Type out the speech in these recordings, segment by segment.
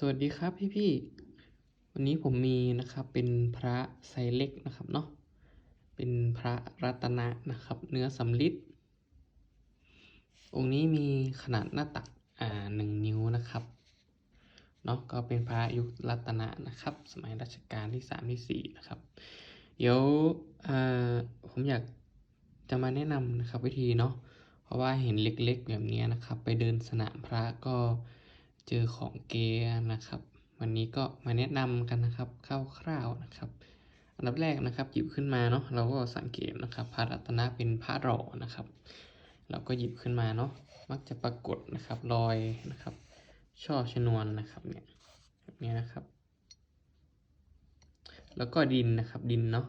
สวัสดีครับพี่พี่วันนี้ผมมีนะครับเป็นพระไซเล็กนะครับเนาะเป็นพระรัตนะนะครับ เนื้อสำริดองค์นี้มีขนาดหน้าตักอ่าหนึ่งนิ้วนะครับเนาะก็เป็นพระยุครัตนะนะครับ สมัยรัชกาลที่สามที่สี่นะครับ เดี๋ยวอ่าผมอยากจะมาแนะนำนะครับวิธีเนาะเพราะว่าเห็นเล็กๆแบบนี้นะครับ ไปเดินสนามพระก็ เจอของเก๊นะครับ วันนี้ก็มาแนะนำกันนะครับคร่าวๆนะครับ อันดับแรกนะครับหยิบขึ้นมาเนาะเราก็สังเกตนะครับพระรัตนะเป็นพระหล่อนะครับ เราก็หยิบขึ้นมาเนาะมักจะปรากฏนะครับรอยนะครับ ช่อชนวนนะครับเนี่ยแบบนี้นะครับ แล้วก็ดินนะครับดินเนาะ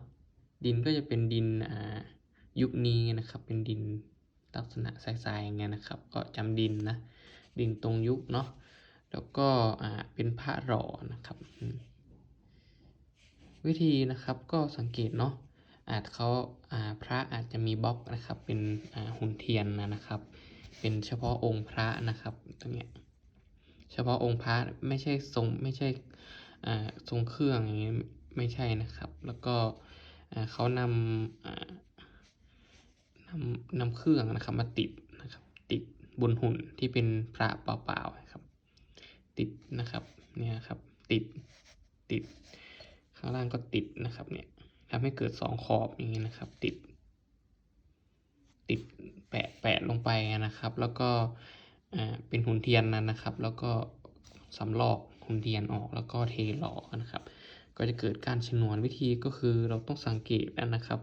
ดินก็จะเป็นดินอ่ายุคนี้นะครับเป็นดินลักษณะทรายๆอย่างเงี้ยนะครับ ก็จำดินนะดินตรงยุคเนาะ แล้วก็อ่าเป็นพระหล่อนะครับ วิธีนะครับก็สังเกตเนาะอาจเขาอ่าพระอาจจะมีบล็อกนะครับ เป็นอ่าหุ่นเทียนนะนะครับ เป็นเฉพาะองค์พระนะครับตรงเนี้ยเฉพาะองค์พระไม่ใช่ทรงไม่ใช่อ่าทรงเครื่องอย่างนี้ไม่ใช่นะครับ แล้วก็เขานำอ่านำนำเครื่องนะครับมาติดนะครับ ติดบนหุ่นที่เป็นพระเปล่าๆนะครับ ติดนะครับเนี่ยครับติดติด ข้างล่างก็ติดนะครับเนี่ยทำให้เกิดสองขอบอย่างนี้นะครับ ติด ติดแปะแปะลงไปนะครับ แล้วก็อ่าเป็นหุ่นเทียนนั้นนะครับ แล้วก็สำลอกหุ่นเทียนออกแล้วก็เทหล่อนะครับ ก็จะเกิดการชนวนวิธีก็คือเราต้องสังเกตนะครับ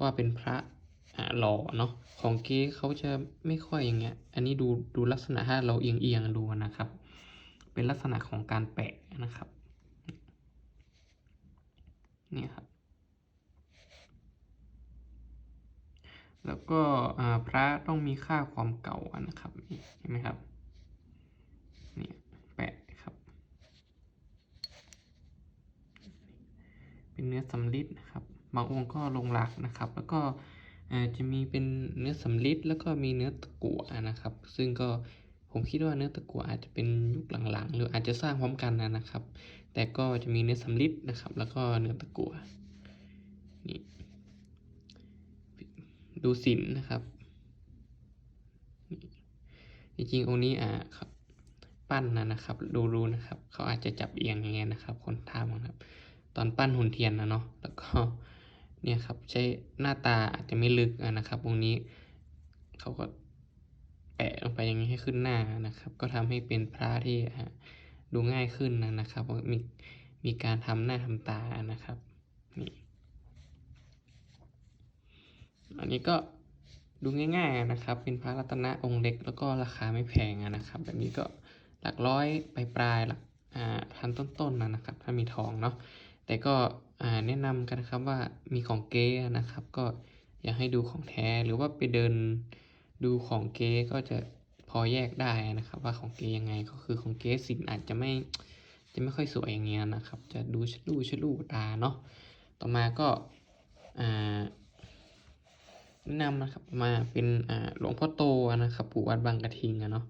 ว่าเป็นพระหล่อเนาะของเก๊เขาจะไม่ค่อยอย่างเงี้ย อันนี้ดูดูลักษณะถ้าเราเอียงเอียงดูนะครับ เป็นลักษณะของการแปะนะครับนี่ครับ แล้วก็พระต้องมีค่าความเก่านะครับเห็นไหมครับนี่แปะครับ เป็นเนื้อสำริดนะครับ บางองค์ก็ลงหลักนะครับ แล้วก็จะมีเป็นเนื้อสำริดแล้วก็มีเนื้อตะกั่วนะครับ ซึ่งก็ผมคิดว่าเนื้อตะกั่วอาจจะเป็นยุคหลังๆ รืออาจจะสร้างพร้อมกันนะนะครับ แต่ก็จะมีเนื้อสำริดนะครับ แล้วก็เนื้อตะกั่วนี่ดูสินนะครับจริงๆองค์นี้อ่าครับปั้นนะนะครับ ดูดูนะครับ เขาอาจจะจับเอียงอย่างเงี้ยนะครับ คนทำนะครับ ตอนปั้นหุ่นเทียนนะเนาะแล้วก็เนี่ยครับใช้หน้าตาอาจจะไม่ลึกอะนะครับ องค์นี้เขาก็ อย่างนี้ให้ขึ้นหน้านะครับ ก็ทำให้เป็นพระที่ดูง่ายขึ้นนะนะครับมีมีการทำหน้าทำตานะครับนี่อันนี้ก็ดูง่ายๆนะครับ เป็นพระรัตนะองค์เล็กแล้วก็ราคาไม่แพงนะครับ แบบนี้ก็หลักร้อยปลายปลายๆหลักพันต้นๆนะนะครับ ถ้ามีทองเนาะแต่ก็แนะนำกันนะครับว่ามีของเก๊นะครับ ก็อยากให้ดูของแท้หรือว่าไปเดินดูของเก๊ก็จะ พอแยกได้นะครับ ว่าของเกยังไงก็คือของเกสินอาจจะไม่จะไม่ค่อยสวยอย่างเงี้ยนะครับ จะดูชลูชลูตาเนาะต่อมาก็อ่าแนะนำนะครับมาเป็นอ่าหลวงพ่อโตนะครับปู่วัดบางกระทิงอะเนาะ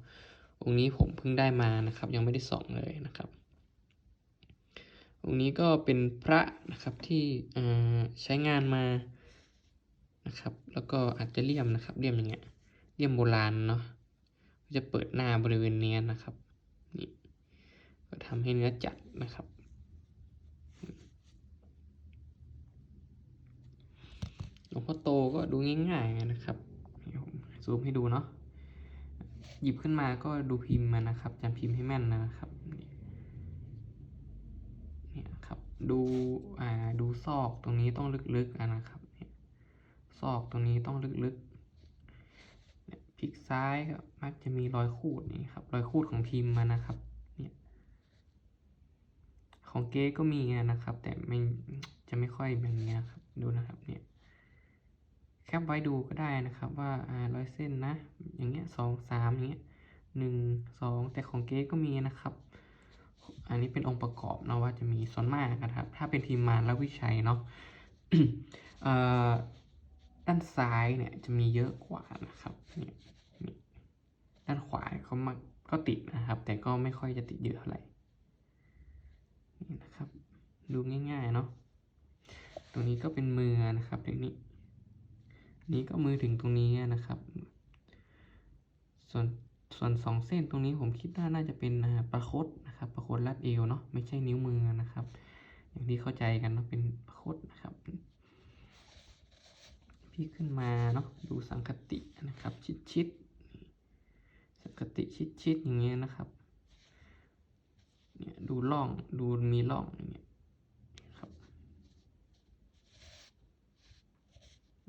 องค์นี้ผมเพิ่งได้มานะครับ ยังไม่ได้ส่องเลยนะครับองค์นี้ก็เป็นพระนะครับที่อ่าใช้งานมานะครับ แล้วก็อาจจะเลี่ยมนะครับเลี่ยมอย่างเงี้ยเลี่ยมโบราณเนาะ ก็จะเปิดหน้าบริเวณเนี้ยนะครับนี่ก็ทำให้เนื้อจัดนะครับ หลวงพ่อโตก็ดูง่ายๆนะครับซูมให้ดูเนาะหยิบขึ้นมาก็ดูพิมพ์มานะครับจำพิมพ์ให้แม่นนะครับเนี่ยครับดูอ่าดูซอกตรงนี้ต้องลึกๆนะครับซอกตรงนี้ต้องลึกๆ ลิกซ้ายก็มักจะมีรอยขูดนี่ครับรอยขูดของพิมพ์มานะครับเนี่ยของเก๊ก็มีนะครับ แต่ไม่จะไม่ค่อยแบบนี้นครับดูนะครับเนี่ยแคปไว้ดูก็ได้นะครับว่าอ่าร้อยเส้นนะ อย่างเงี้ยสองสามอย่างเงี้ยหนึ่งสองแต่ของเก๊ก็มีนะครับ อันนี้เป็นองค์ประกอบเนาะว่าจะมีส่วนมากนะครับ ถ้าเป็นทีมมารและวิชัยเนาะเอ่อ ด้านซ้ายเนี่ยจะมีเยอะกว่านะครับเนี่ยนี่ด้านขวาเขามักก็ติดนะครับ แต่ก็ไม่ค่อยจะติดเยอะเท่าไหร่นี่นะครับ ดูง่ายๆเนาะตรงนี้ก็เป็นมือนะครับตรงนี้ นี้ก็มือถึงตรงนี้นะครับ ส่วนส่วนสองเส้นตรงนี้ผมคิดว่าน่าจะเป็นประคตนะครับ ประคตรัดเอวเนาะไม่ใช่นิ้วมือนะครับ อย่างที่เข้าใจกันเนาะเป็นประคตนะครับ พี่ขึ้นมาเนาะดูสังคตินะครับ ชิดชิดๆสังคติชิดชิดๆอย่างเงี้ยนะครับเนี่ยดูร่องดูมีร่องอย่างเงี้ยครับ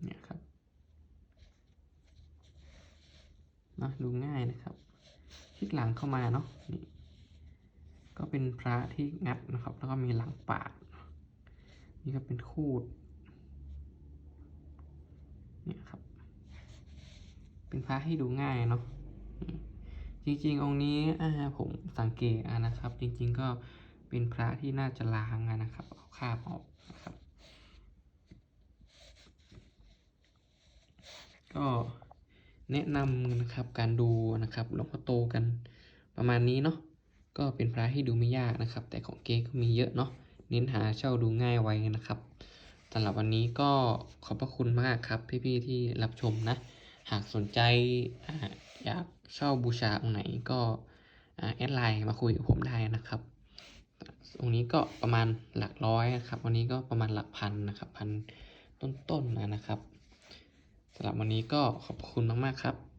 เนี่ยครับเนาะดูง่ายนะครับพลิกหลังเข้ามาเนาะนี่ก็เป็นพระที่งัดนะครับ แล้วก็มีหลังปาดนี่ก็เป็นคูด เนี่ยครับ เป็นพระให้ดูง่ายเนาะจริงๆ องค์นี้ผมสังเกตนะครับ จริงๆก็เป็นพระที่น่าจะล้างนะครับเอาคาบออกนะครับ ก็แนะนำนะครับการดูนะครับหลวงพ่อโตกันประมาณนี้เนาะก็เป็นพระที่ดูไม่ยากนะครับ แต่ของเก๊ก็มีเยอะเนาะเน้นหาเช่าดูง่ายไว้นะครับ สำหรับวันนี้ก็ขอบพระคุณมากครับ พี่ๆที่รับชมนะ หากสนใจออยากเช่าบูชาองค์ไหนก็แอดไลน์มาคุยกับผมได้นะครับตรงนี้ก็ประมาณหลักร้อยนะครับ วันนี้ก็ประมาณหลักพันนะครับ พันต้นๆนนะครับสำหรับวันนี้ก็ขอบคุณมากๆครับ